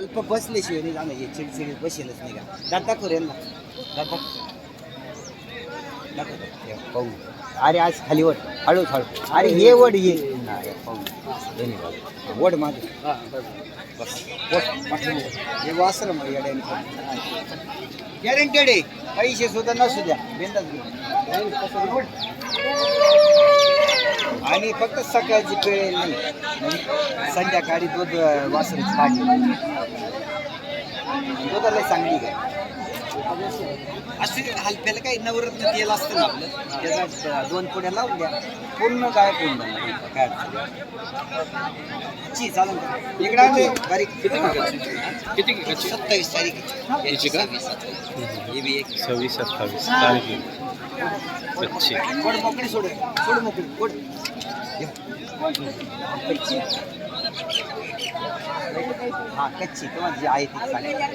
अल्प बसल्याशिवाय नाही जाणं हे चिडचिडीत बसेलच नाही का? दात दाखव यांना. दात दाखव. दाखव, दाखव. पाहू. अरे आज खाली वड. हळू हळू. अरे हे वड ये. पाहू. धन्यवाद. वड बस. पाठीमागे. हे वासर मग गॅरंटेड आहे. पैसे सुद्धा नसू द्या. घेऊ. आणि फक्त सकाळची पेळ नाही. संध्याकाळी दूध वासरूच काढली दुधाला चांगली काय असे हलफ्याला काही नवरत्न तेल असतं ना आपलं. त्याचा दोन पुड्या लावून द्या. पूर्ण गाय पूर्ण काय. ची चालेल का? इकडं रे, बारीक किती किती सत्तावीस तारीख. याची का? हे बी एक. सव्वीस सत्तावीस. तारीख कोड मोकळी सोड. सोड मोकळी. कोड कच्ची हा कच्ची तुम्हाला जी आहे ती सांगा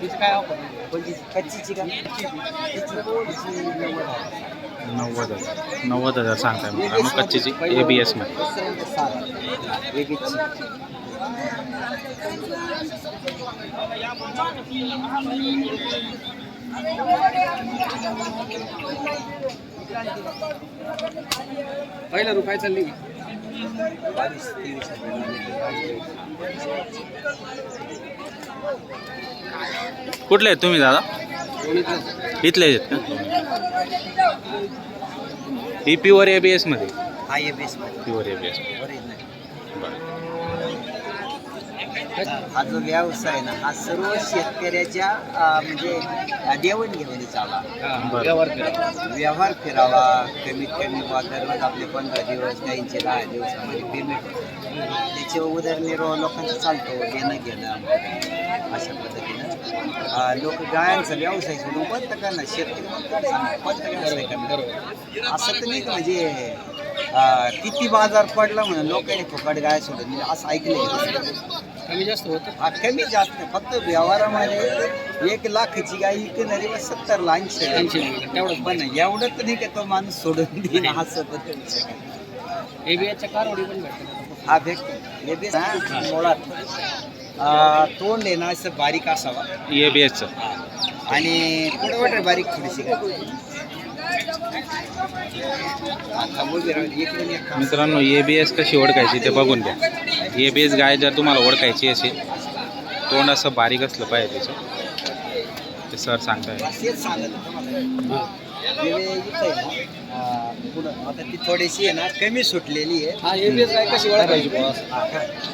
तिचं काय ऑफर कोणती कच्चीची का? नव्वद आहे. नव्वद हजार. नव्वद हजार सांगताय मला. मग कच्चीची ए बी दुसऱ्यांदा सहा आहे. वेगळीची. पहिला रुपये चालली कुठले आहेत तुम्ही दादा? इथले आहेत का? ही प्युअर ए बी एसमध्ये हा ये base pure A B S हा जो व्यवसाय ना हा सर्व शेतकऱ्याच्या अं, म्हणजे देवणघेवणीचा आला बरं. व्यवहार करा व्यवहार फिरावा कमीत कमी बुवा दररोज आपले पंधरा दिवस काहींचे दहा दिवसामध्ये पेमेंट त्याचे उदरनिर्वाह लोकांचा चालतो देणं घेणं अशा पद्धतीनं. लोक गायांचा व्यवसाय सोडून बंद करणार शेतकरी बंद करणार, बंद व्यवसाय करणार बरोबर. असं तर नाही का म्हणजे अं, किती बाजार पडला म्हणून लोकांनी फुकट गाय सोडून दिली असं ऐकलं कमी जास्त होतं? हा कमी जास्त. नाही. फक्त व्यवहारामध्ये एक लाखाची गाय विकणारी व सत्तर लाखशे ऐंशी तेवढंच पण एवढं तर नाही. का तो माणूस सोडून देईन असं शकत. एबीएच्या कारवडी पण भेटतात हा भेटतो हे बी ना, मुळात. अं, तोंड आहे ना असं बारीक असावा. ए बी एसचं आणि पुढे बारीक थोडीशी गाय. मित्रांनो ए बी एस कशी ओळखायची ते बघून घ्या ए बी एस गाय जर तुम्हाला ओळखायची असेल तोंड असं बारीक असलं पाहिजे त्याचं ते सर सांगताय आता ती थोडीशी आहे ना कमी सुटलेली आहे हा कशी ओळखायची?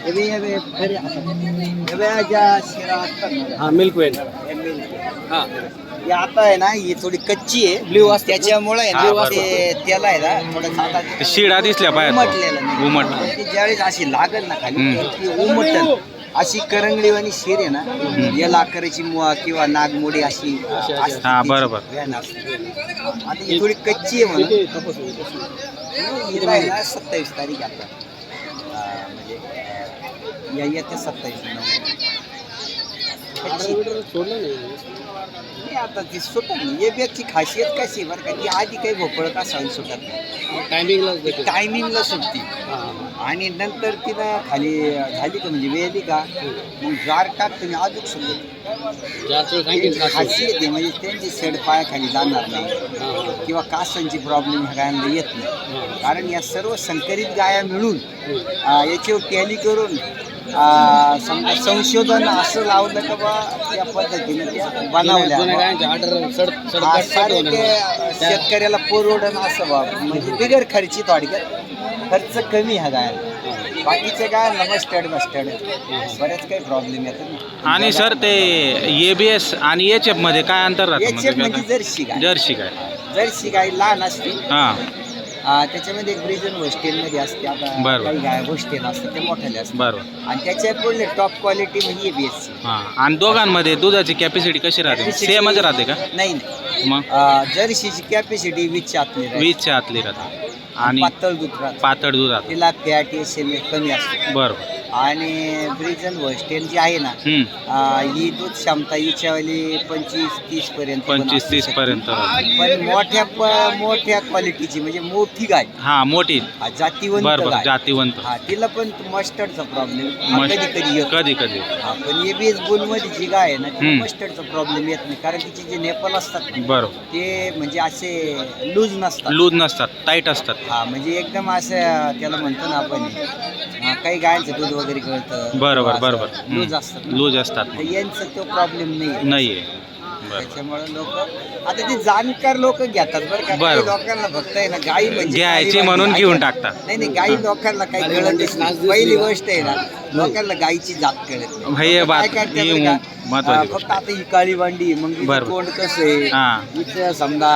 हे हे. हे हा मिल्क वेल हे. हा ही आता आहे ना ही थोडी कच्ची आहे Blue असते. त्याच्यामुळे आहे हा, ना बरोबर. ते त्याला आहे ना थोडं ते शिडा दिसल्या उमटलेलं पाहिजे उमट ती ज्यावेळेस अशी लागल ना खाली हम्म. ती उमटल अशी करंगळीवाणी शिर आहे ना या लाकडाची मुळा किंवा नागमोडी अशी अशी. असते हा, तिची बरोबर. असते. आता ही थोडी कच्ची आहे म्हणून? हिला आहे ना सत्तावीस तारीख आता अं, म्हणजे अं, या येत्या सत्तावीस सोडलं नाही आता ती सुटत नाही ये बॅगची खासियत कशी बरं का ती आधी काही भोपळत असावी सुटत नाही टायमिंगलाच भेटेल टायमिंगला सुटती हा. आणि नंतर तिनं खाली झाली का म्हणजे वेळली का मग जार टाकते आणि अजून सुटत जास्त वेळ सांगेल का असं? खासियत आहे म्हणजे त्यांची सेड पायाखाली जाणार नाही हा, हा. किंवा कासांची प्रॉब्लेम ह्या गायांना येत नाही हा. कारण या सर्व संकरित गाया मिळून हम्म. अं, याच्यावर टॅली करून समजा संशोधन असं लावलं का बा त्या पद्धतीने त्या बनवल्या हा, सारे ते शेतकऱ्याला परवडन असं बा म्हणजे बिगर खर्ची थोडक्यात खर्च कमी ह्या गायला बाकीच्या गायांना मस्टर्ड मस्टर्ड बऱ्याच काही प्रॉब्लेम येतात ना. आणि सर ते ए बी एस आणि एच एफमध्ये काय अंतर राहतं याचे म्हणजे म्हणजे जर्सी गाय. जर्सी काय जर्सी गाय लहान असते. हां. त्याच्यामध्ये एक ब्रिजन होस्टेलमध्ये असते. आता. काही होस्टेल असतात ते मोठ्याले असतात. बरोबर. आणि त्याच्यात बोलले टॉप क्वालिटी म्हणजे एबीएससी हां. आणि दोघांमध्ये दुधाची कॅपॅसिटी कशी राहते? सेमच राहते का? नाही नाही. मग? अं, जर्सीची कॅपॅसिटी वीसच्या आतली राहते. आतली राहते. आणि पातळ दूध राहतं. पातळ दूध राहतं. तिला फॅट एस एम कमी असते. बरोबर. आणि ब्रिजन होस्टेल जी आहे ना हम्म. ही दूध क्षमता हिच्यावाली पंचवीस तीस पर्यंत पण पंचवीस असू तीस शकते. पर्यंत. पण मोठ्या प- मोठ्या क्वालिटीची म्हणजे मोठी गाय. हा मोठी. हा, जातीवंत बरोबर गाय. जातीवंत. हा तिला पण मस्टर्डचा प्रॉब्लेम मस्त- कधी कधी येतो. कधी कधी हा, पण एबीएस बुलमध्ये जी गाय आहे ना तिला हम्म. मस्टर्डचा प्रॉब्लेम येत नाही. कारण तिचे जे नेपल असतात ना, बरोबर ते म्हणजे असे लूज नसतात. लूज नसतात टाईट असतात. हा म्हणजे एकदम असं त्याला म्हणतो ना आपण हा, काही गायांचं दूध वगैरे कळतं. बरोबर बरोबर. लूज असतात ना. लूज असतात. तर यांचं तो प्रॉब्लेम नाही नाहीये. बरोबर. त्याच्यामुळे लोक आता ते जाणकार लोक घेतात बरं का. काही बरोबर. लोकांना फक्त आहे ना गाई म्हणजे घ्यायची गाई म्हणून. घेऊन टाकतात. नाही नाही गाई लोकांना काही कळतच नाही. पहिली गोष्ट आहे ना लोकांना गाईची जात कळत नाही. भाई लोकं बात- काय करतात ही बरं का? महत्वाची फक्त आता ही काळी भांडी मग हिचं. तोंड कसं आहे? हिचं समजा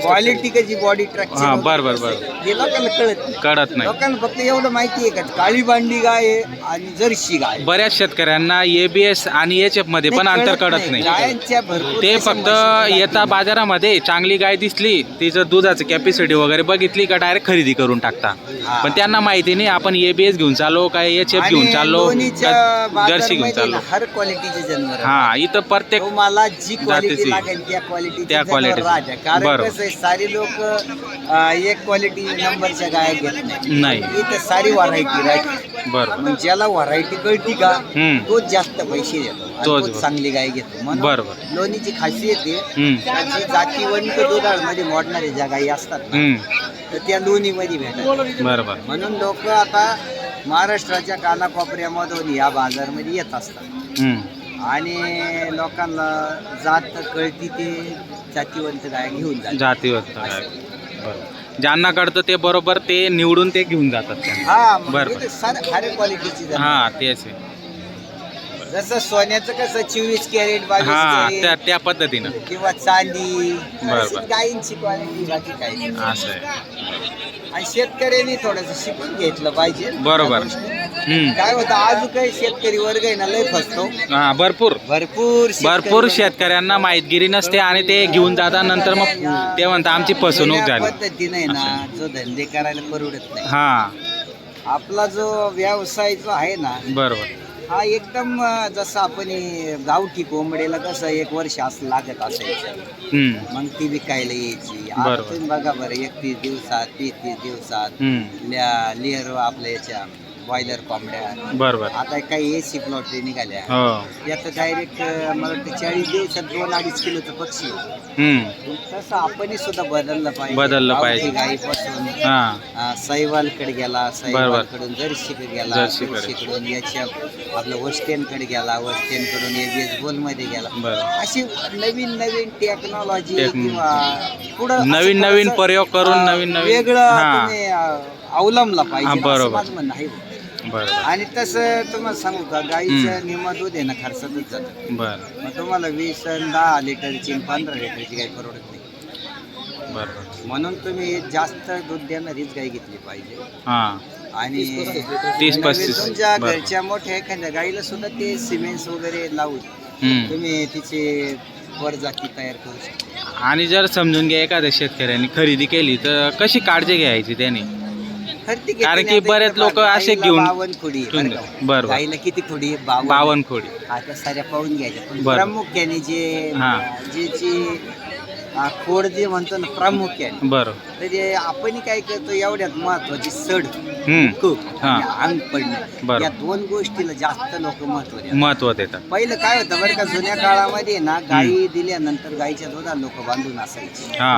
क्वालिटी कशी बॉडी हा, बरोबर, बरोबर. हे लोकांना कळत नाही. कळत नाही. लोकांना फक्त एवढं माहिती आहे का काळी भांडी गाय आहे आणि जर्शी गाय आहे. बऱ्याच शेतकऱ्यांना एबीएस आणि एच एफमध्ये पण नाही, अंतर कळत नाही. गायांच्या भरपूर ते फक्त म्हशी येता. बाजारामध्ये चांगली गाय दिसली तिचं दुधाचं कॅपॅसिटी वगैरे बघितली का डायरेक्ट खरेदी करून टाकता. हा. पण त्यांना माहिती नाही आपण एबीएस घेऊन चाललो काय एच एफ आणि घेऊन चाललो का जर्सी घेऊन चाललो? ना हर क्वालिटीचे जनावर हा इथं प्रत्येक तुम्हाला जी क्वालिटी. लागेल त्या क्वालिटी त्या quality. कारण बरोबर. कसं आहे सारी लोक एक क्वालिटी नंबरच्या गाय घेत नाही इथं सारी व्हरायटी राहते बरोबर मग ज्याला व्हरायटी कळती का हम्म. तोच जास्त पैसे देतो आणि तोच तोच चांगली गाय घेतो म्हणून बरोबर. लोणीची खासियत आहे हम्म. त्याची जातीवंत दुधाळमध्ये मोडणारे ज्या गायी असतात ना हम्म. तर त्या लोणीमध्ये भेटतात बरोबर म्हणून लोक आता महाराष्ट्राच्या कानाकोपऱ्यामधून या बाजारमध्ये येत असतात हम्म. आणि लोकांना जात कळती ते जातीवंत गाय घेऊन जातात. जातीवर बरोबर ज्यांना कळतं ते बरोबर ते निवडून ते घेऊन जातात त्यांना. हा बरोबर. म्हणजे सर हर क्वालिटीची हा तेच आहे. जसं सोन्याचं कसं चोवीस कॅरेट बावीस हा त्या कॅरेट त्या पद्धतीनं. किंवा चांदी बरोबर. अशी गायींची क्वालिटी बाकी काही नाही. असं आहे. आणि शेतकऱ्यांनी थोडस शिकून घेतलं पाहिजे. बरोबर. काय होतं आज काही शेतकरी वर्ग आहे ना लय फसतो. हा भरपूर. भरपूर भरपूर शेतकऱ्यांना माहितगिरी नसते आणि ते घेऊन जातात नंतर मग ते म्हणतात आमची फसवणूक झाली. पद्धतीने ना जो धंदे करायला परवडत नाही. हा. आपला जो व्यवसाय जो आहे ना बरोबर. हा एकदम जसं आपण हे गावठी कोंबडीला कसं एक वर्ष असं लागत असायचं. हम्म. मग ती विकायला यायची. आता बरोबर. तुम्ही बघा बरं एकतीस दिवसात तीस तीस दिवसात हम्म. लेअर आपल्या याच्या बॉयलर कोंबड्या. बरोबर. आता काही एसी प्लॉटरी निघाल्या. हो. यात डायरेक्ट मला वाटतं चाळीस दिवसात दोन अडीच किलोचं पक्षी. होतं. हम्म तसं आपणही सुद्धा बदललं पाहिजे. बदललं गावठी पाहिजे. गाईपासून हा. सैवालकडे गेला सैवालकडून जर्शीकडे गेला जर्सीकडे. जर्सीकडून याच्या आपलं वस्टेनकडे गेला वस्टेनकडून एबीएसमध्ये गेला. अशी नवीन नवीन टेक्नॉलॉजी टेक्न- किंवा पुढं नवीन असं नवीन थोडंसं, प्रयोग करून अं, नवीन नवीन. वेगळं हा. तुम्ही अं, अवलंबला पाहिजे हा, असं बरोबर. माझं म्हणणं आहे. आणि तसं तुम्हाला सांगू का गाईचं निम दूध आहे ना खर्चातच जातं. बरं. मग तुम्हाला वीस आणि दहा लिटरची आणि पंधरा लिटरची गाय परवडत नाही. बरोबर म्हणून तुम्ही जास्त दूध देणारीच गाय घेतली पाहिजे. हा. आणि तीस पस्तीस तुमच्या. घरच्या मोठ्या एखाद्या गाईला सुद्धा ते सिमेंट्स वगैरे लावून हम्म. तुम्ही तिचे प्रजाती तयार करू शकता. आणि जर समजून घ्या एखाद्या शेतकऱ्यांनी खरेदी केली तर कशी काळजी घ्यायची त्याने? कारण की नाही बरेच लोकं असे गाईला घेऊन- बावन्न खोडी आहे, ठेवून बरं का? द्या. बरोबर. गाईला किती खोडी आहे? बावन्न खोडी आता साऱ्या पाहून घ्यायच्या पण बरं. प्रामुख्याने जे हा. जे जी आ, खोड जे म्हणतो ना प्रामुख्याने बरोबर तर ते आपण काय करतो एवढ्यात महत्वाची सड हम्म कूक हा. आणि अंग पडणे बरं. या दोन गोष्टीला जास्त लोक महत्त्व देतात महत्त्व देतात पहिलं काय होतं बरं का जुन्या काळामध्ये ना गाई दिल्यानंतर गाईच्या दुधात लोक बांधून असायचे हा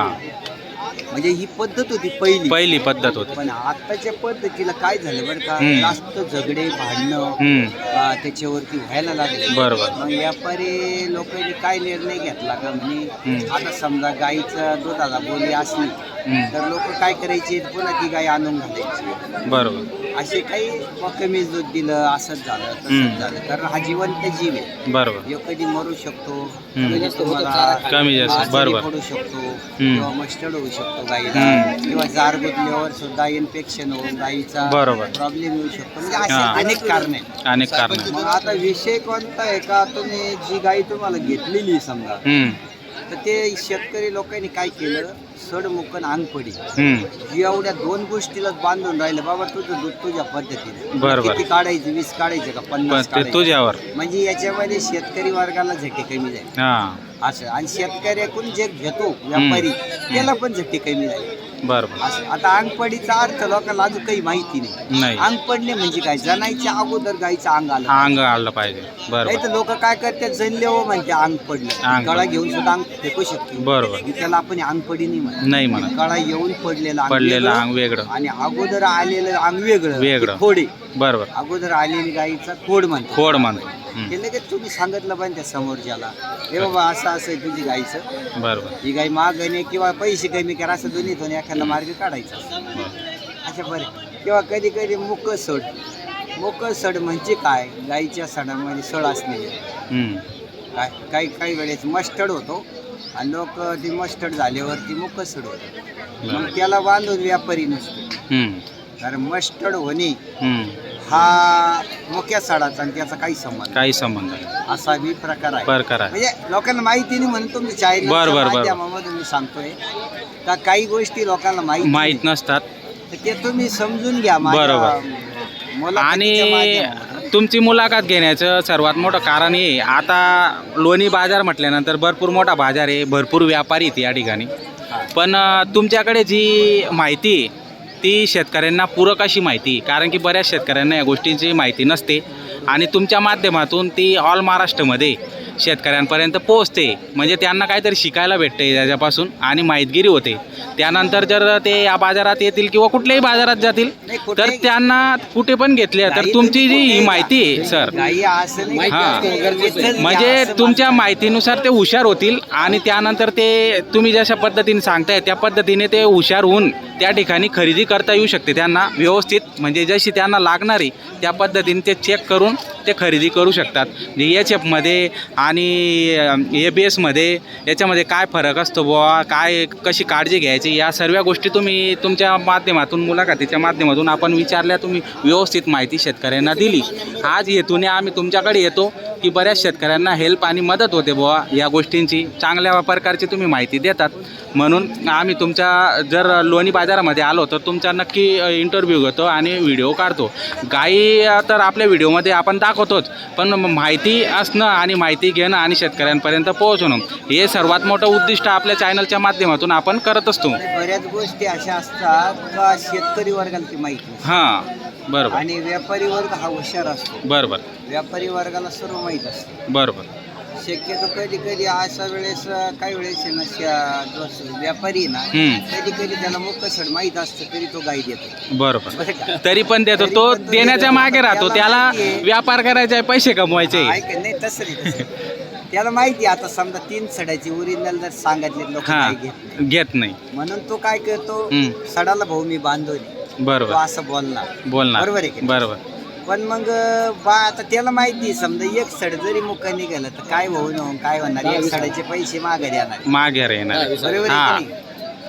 म्हणजे ही पद्धत होती पहिली पहिली पद्धत होती पण आताच्या पद्धतीला काय झालं बरं का हम्म. जास्त झगडे भांडणं हम्म आ, त्याच्यावरती व्हायला लागले बरोबर. मग व्यापारी लोकांनी काय निर्णय घेतला का म्हणे हम्म. आता समजा गाईचं दुधाला बोली असली हम्म. तर लोक काय करायचे पुन्हा ती गाय आणून घालायची बरोबर असे काही कमी दूध दिलं असंच झालं हम्म. तसंच झालं कारण हा जिवंत जीव आहे बरोबर ह्यो कधी मरू शकतो हम्म. कधी तुम्हाला कमी जास्त, बरोबर. पडू शकतो. किंवा मस्टर्ड होऊ शकतो गाईला. हम्म. किंवा जार गुतल्यावर सुद्धा इन्फेक्शन होऊन गाईचा बरोबर. प्रॉब्लेम येऊ शकतो. म्हणजे असे हा. अनेक कारण. आहेत अनेक कारण. मग आता विषय कोणता आहे का? तुम्ही जी गाई तुम्हाला घेतलेली समजा. हम्म. तर ते शेतकरी लोकांनी काय केलं? सड मुकन अंग पडी. हम्म. एवढ्या दोन गोष्टीला बांधून राहिलं बाबा तुझं दूध तुझ्या पद्धतीने. बरं, बरं. किती काढायचं? वीस काढायचे का? पण पन्नास ते काढायचे. तुझ्यावर. म्हणजे याच्यामध्ये शेतकरी वर्गाला झटके कमी जाईल हा. असं. आणि शेतकऱ्याकडून जे घेतो व्यापारी त्याला पण झटके कमी जाईल बरं बरं. असं. आता अंगपडीचा अर्थ लोकांना अजून काही माहिती नाही. नाही. अंग पडणे म्हणजे काय? जनाईच्या अगोदर गाईचं अंग आलं अंग आलं पाहिजे. बरं नाही तर लोक काय करतात? जणले हो म्हणते अंग. पडलं अंग कळा. घेऊन सुद्धा अंग फेकू शकतो. बरोबर त्याला आपण अंग पडी नाही म्हणत. नाही म्हणत. येऊन पडलेलं पडलेलं अंग वेगळं. आणि अगोदर आलेलं अंग वेगळं. वेगळं. खोडे बरोबर अगोदर आलेली गाईचा खोड म्हणतो खोड म्हणतो. ते लगेच तुम्ही सांगितलं पाहिजे त्या समोरच्याला. हे बाबा असं असं आहे तुझी गाईचं बरोबर. ही गाई मागणे किंवा पैसे कमी करा असं दोन्हीतून एखादा मार्ग काढायचा. अच्छा बरं. किंवा कधी कधी मुक सड मुक सड म्हणजे काय? गाईच्या सडामध्ये सड असलेली हम्म. काय काही काही वेळेस मस्टर्ड होतो. आणि लोक ती मस्टर्ड झाल्यावरती मुक सड होतो. मग त्याला बांधून व्यापारी नसतो. कारण मस्टर्ड होणे. हा मुक्या सडाचा आणि त्याचा काही संबंध काही संबंध नाही. नाही. असा बी प्रकार आहे प्रकार आहे म्हणजे लोकांना माहिती नाही म्हणून तुमच्या चायना बरं, बरं, बरं. माध्यमामधून मी सांगतोय का काही गोष्टी लोकांना माहिती माहीत नसतात तर ते तुम्ही समजून घ्या माझ्या बरोबर. मुलाखतीच्या आणि माध्यमातून. तुमची मुलाखत घेण्याचं सर्वात मोठं कारण हे आता लोणी बाजार म्हटल्यानंतर भरपूर मोठा बाजार आहे भरपूर व्यापारी आहेत या ठिकाणी. पण अ, तुमच्याकडे जी माहिती आहे ती शेतकऱ्यांना पूरक अशी माहिती कारण की बऱ्याच शेतकऱ्यांना या गोष्टींची माहिती नसते. आणि तुमच्या माध्यमातून ती ऑल महाराष्ट्रामध्ये शेतकऱ्यांपर्यंत पोहोचते. म्हणजे त्यांना काहीतरी शिकायला भेटते त्याच्यापासून आणि माहितगिरी होते. त्यानंतर जर ते या बाजारात येतील किंवा कुठल्याही बाजारात जातील तर त्यांना कुठे पण घेतले तर तुमची जी कुठेही माहिती आहे. सर. हा. म्हणजे तुमच्या माहितीनुसार ते हुशार होतील आणि त्यानंतर ते तुम्ही जशा पद्धतीने सांगताय त्या पद्धतीने ते हुशार होऊन त्या ठिकाणी खरेदी करता येऊ शकते. त्यांना व्यवस्थित म्हणजे जशी त्यांना लागणारी त्या पद्धतीने ते चेक करून ते खरेदी करू शकतात. एच एफमध्ये आणि आणि ए बी एसमध्ये याच्यामध्ये काय फरक असतो बुवा? काय कशी काळजी घ्यायची? या सर्व गोष्टी तुम्ही तुमच्या माध्यमातून मुलाखतीच्या माध्यमातून आपण विचारल्या तुम्ही व्यवस्थित माहिती शेतकऱ्यांना दिली. आज हेतूने आम्ही तुमच्याकडे येतो. की बऱ्याच शेतकऱ्यांना हेल्प आणि मदत होते बुवा या गोष्टींची. चांगल्या प्रकारची तुम्ही माहिती देतात. म्हणून आम्ही तुमच्या जर लोणी बाजारामध्ये आलो तर तुमचा नक्की इंटरव्ह्यू घेतो आणि व्हिडिओ काढतो. गाई तर आपल्या व्हिडिओमध्ये आपण दाखवतोच. पण माहिती असणं आणि माहिती घेणं आणि शेतकऱ्यांपर्यंत पोहोचणं हे सर्वात मोठं उद्दिष्ट आपल्या चॅनलच्या माध्यमातून आपण करत असतो. बऱ्याच गोष्टी अशा असतात शेतकरी वर्गाला ती माहिती. हां. बरोबर. आणि व्यापारी वर्ग हा हुशार असतो. बरोबर. व्यापारी वर्गाला सर्व माहीत असतं. बरोबर. शक्यतो कधी कधी अशा वेळेस काही वेळेस आहे ना शा- जो व्यापारी आहे ना हम्म. कधी कधी त्याला मुक्कसड माहीत असतं तरी तो गाई देतो. बरोबर. बरं का? तरी पण देतो. तरी तो पण तो देण्याच्या देतो. मागे राहतो. त्याला त्याला माहिती आहे. व्यापार करायचा आहे पैसे कमवायचे ऐक नाही तसं नाही तसं नाही. त्याला माहिती आहे, आता समजा तीन सड्याची ओरिजिनल जर सांगितले लोक हा घेत नाही. घेत नाही. म्हणून तो काय करतो हम्म. सडाला भाऊ मी बांधवली. तो बरोबर असं बोलणार. बोलणार. बरोबर आहे की नाही? बरोबर. पण मग बा आता त्याला माहिती आहे, समजा एक सड जरी मुका निघालं तर काय होऊ न काय होणार? एक सडाचे पैसे मागे देणार मागे येणार. बरोबर हा आहे की नाही?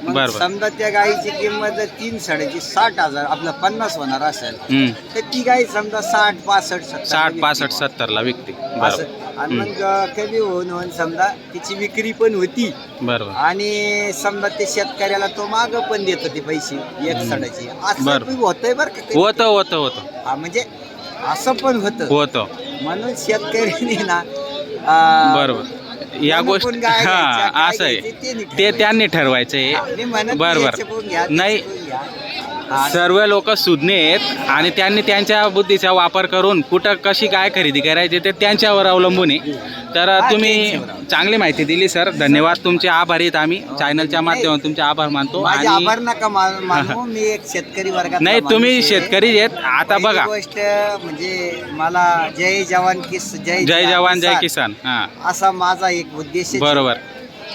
मग बरोबर. समजा त्या गाईची किंमत जर तीन सडाची साठ हजार आपलं पन्नास होणार असेल हम्म. तर ती गाई समजा साठ पासष्ट सत्तर साठ पासष्ट सत्तरला विकते. बरोबर असं आणि मग कमी होऊन होऊन समजा तिची विक्री पण होती. बरोबर आणि समजा ते शेतकऱ्याला तो माग पण देतो ते पैसे एक सडाची. असं बरं. होतंय बरं का कधी. होतं होतं होतं. हा, म्हणजे असं पण होतं. होतं. म्हणून शेतकऱ्यांनी ना आ, बरोबर या गोष्टी हा असं आहे. ते ठरवायचं. त्यांनी ठरवायचंय हा, मी म्हणत नाही. सर्व लोक सुज्ञ आहेत आणि त्यांनी त्यांच्या बुद्धीचा वापर करून कुठं कशी काय खरेदी करायची ते त्यांच्यावर अवलंबून आहे. तर तुम्ही. चांगली माहिती दिली सर. धन्यवाद. तुमचे आभारी आहेत आम्ही. चॅनलच्या. माध्यमातून तुमचे आभार मानतो माझे आणि आभार नका मा- मानू. मी एक शेतकरी वर्गात नाही तुम्ही शेतकरी आहेत. आता बघा. गोष्ट म्हणजे मला जय जवान किस जय जय जवान जय किसान. किसान. हा. असा माझा एक उद्देश आहे. बरोबर.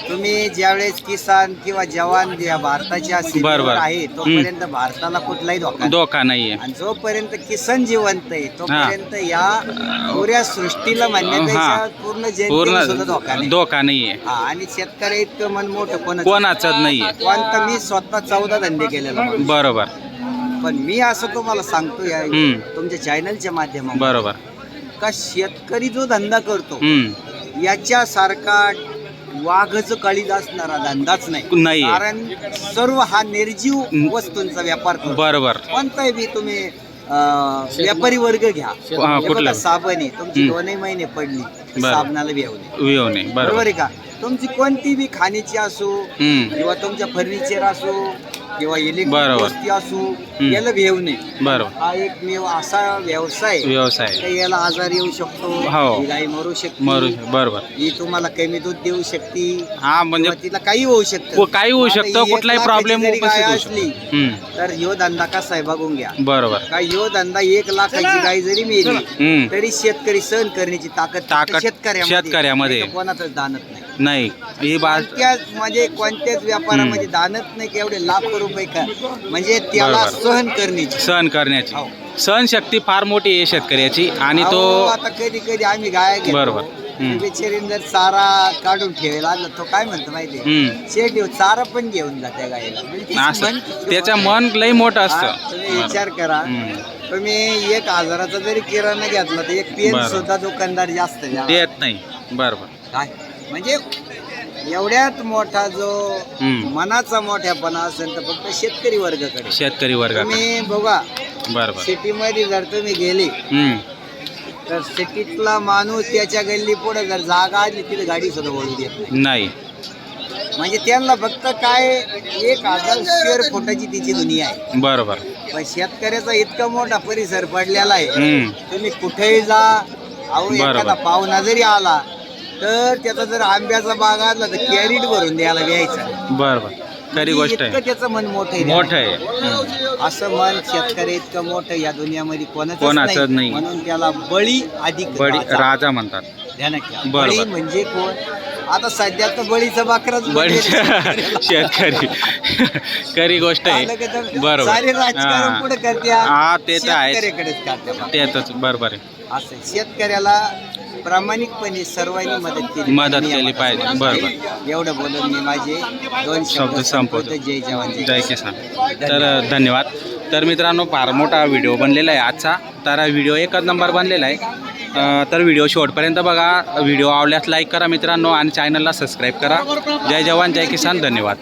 तुम्ही ज्यावेळेस किसान किंवा जवान या भारताच्या सीमेवर. आहे तोपर्यंत भारताला कुठलाही धोका नाही. धोका नाहीये. आणि जोपर्यंत किसन जिवंत आहे तोपर्यंत या पुऱ्या सृष्टीला हा. पूर्ण जनतेला सुद्धा धोका पूर्ण नाही. धोका नाहीये. हा, आणि शेतकरी इतकं मन मोठं कोण कोणाच नाहीये. कोणतं मी स्वतः चौदा धंदे केलेला माणूस. बरोबर. पण मी असं तुम्हाला सांगतो या हम्म. तुमच्या चॅनलच्या माध्यमातून. बरोबर. का शेतकरी जो धंदा करतो हम्म. याच्यासारखा वाघच काळीज असणारा धंदाच नाही. नाही कारण सर्व हा निर्जीव. वस्तूंचा व्यापार करतो. बरोबर. कोणताही बी तुम्ही अं, व्यापारी वर्ग घ्या. हा, हे बघा, कुठलं? साबण आहे. तुमची. दोनही महिने पडली. बरं. साबणाला विवणे बरोबर. बरोबर आहे का? तुमची कोणती बी खाण्याची असो हम्म, किंवा तुमच्या फर्निचर असो किंवा इलेक्ट्रिक बरोबर. वस्तू असो हं. याला भेव नाही बरोबर. हा एकमेव असा व्यवसाय व्यवसाय का याला आजार येऊ शकतो हो. ही गाय मरू शकते. मरू बरोबर. ही तुम्हाला कमी दूध देऊ शकते. हा म्हणजे किंवा तिला काही होऊ शकतं. व काही होऊ आता शकतं ही एक कुठलाही लाखाची प्रॉब्लेम जरी उपस्थित गाय होऊ असली शकतो. हम्म, तर ह्यो धंदा कसा आहे बघून घ्या. बरोबर. का ह्यो धंदा एक लाखाची गाय जरी हम्म, तरी शेतकरी सहन करण्याची ताकद फक्त ताकद शेतकऱ्यामध्ये शेतकऱ्यामध्ये. नाही तर कोणातच दानत नाही. नाही. ही बात कोणत्याच म्हणजे कोणत्याच व्यापारामध्ये दानत नाही की एवढे लाख रुपये का म्हणजे त्याला बरोबर. सहन करण्याची सहन करण्याची हो. सहन शक्ती फार मोठी आहे शेतकऱ्याची आणि अहो, तो आता कधी कधी आम्ही गाय घेतो बरोबर. हम्म. बिचारीन जर चारा काढून ठेवायला आला तो काय म्हणतो माहितीये हम्म, शेट चारा पण घेऊन जा त्या गायला म्हणजे तिचं मन किती त्याचं मोठं मन लई मोठं आहे. हा, असतं तुम्ही. विचार करा हम्म, तुम्ही एक हजाराचा जरी किराणा घेतला तर एक पेन बरं. सुद्धा दुकानदार जास्त. देत नाही बरोबर काय म्हणजे एवढ्यात मोठा जो हम्म. मनाचा मोठ्यापणा असेल तर फक्त शेतकरी वर्गाकडे. शेतकरी वर्गाकडे. तुम्ही बघा बरोबर सिटीमध्ये जर तुम्ही गेले हम्म, तर सिटीतला माणूस त्याच्या गल्ली पुढे जर जागा आली तिथे गाडी सुद्धा वळू देत नाही. नाही. म्हणजे त्यांना फक्त काय एक हजार स्क्वेअर फुटाची तिची दुनिया आहे. बरोबर पण शेतकऱ्याचा इतका मोठा परिसर पडलेला आहे. हम्म, तुम्ही कुठेही जा अहो बरोबर. एखादा पाहुणा जरी आला तर त्याचा जर आंब्याचा बाग आला तर कॅरीट भरून द्यायला द्यायचा बरोबर खरी गोष्ट इतकं आहे त्याचं मन मोठं आहे मोठं आहे असं मन शेतकरी इतकं मोठं या दुनियामध्ये कोणाचं कोणाचंच नाही. म्हणून त्याला बळी अधिक बडी राजा. राजा म्हणतात ध्यानात ठेवा. बरोबर. बळी म्हणजे कोण आता सध्या तर बळीचा बाकराच बडी बनलेला. शेतकरी खरी गोष्ट तर आहे बरोबर राजकारण पुढे हा. करते हा, ते तर आहेच. शेतकऱ्याकडेच करते त्यातच बरोबर आहे असं आहे. शेतकऱ्याला प्रामाणिकपणे सर्वांनी मदत केली. मदत. केली पाहिजे. बरोबर. एवढं बोलून मी माझे दोन शब्द संपवतो. जय जवान जय किसान. तर धन्यवाद. तर मित्रांनो फार मोठा व्हिडिओ बनलेला आहे आजचा. तर व्हिडिओ एकच नंबर बनलेला आहे. तर व्हिडिओ शेवटपर्यंत बघा. व्हिडिओ आवडल्यास लाईक करा मित्रांनो आणि चॅनलला सबस्क्राईब करा. जय जवान जय किसान. धन्यवाद.